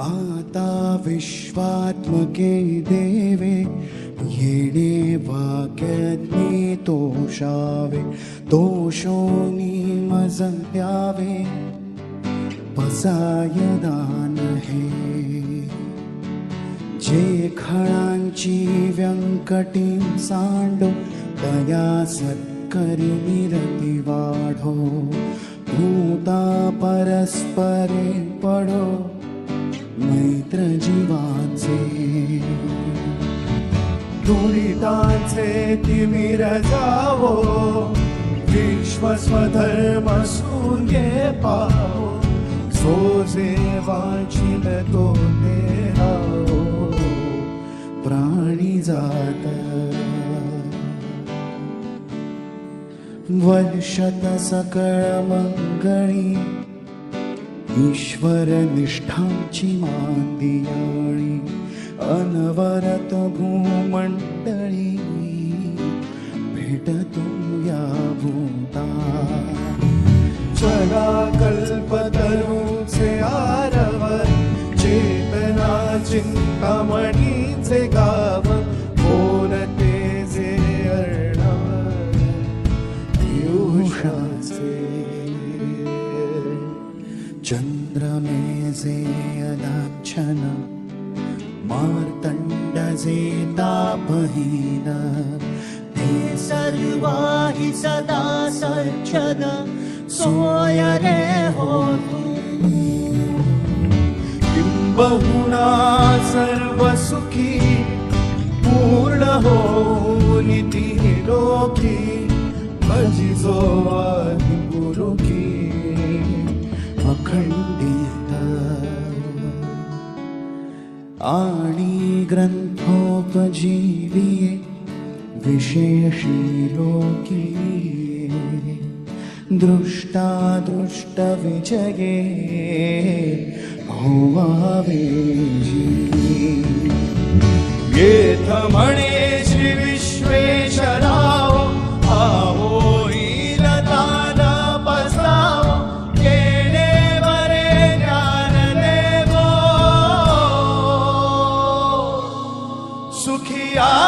आता विश्वात्मके देवे, येणे वाक्यज्ञे तोषावे दोषोनी मज द्यावे पसायदान हे जे खळांची व्यंकटीं सांडो तया सत्करी निरती वाढो, भूता परस्परे पडो। मैत्र जावो विश्वस्वधर्म सूर्ये पावो जे वाचिल तो देहाओ प्राणी जात। वर्षत सकळ मंगळी ईश्वर निष्ठांची मांदियाळी अनवरत भूमंडळी भेटतो या भूता। कल्पतरूचे आरवर चेतना चिंतामणीचे गाव चंद्रमेजे अदाच्छन मार्तण्डजे तापहीन ते सर्वाहि सदा सच्छद सोय रे होतु। किंबहुना सर्व सुखी पूर्ण हो निती लोकी भजिजो आदि आणि ग्रंथोपजीविये विशेषी लोकी दृष्टा दिया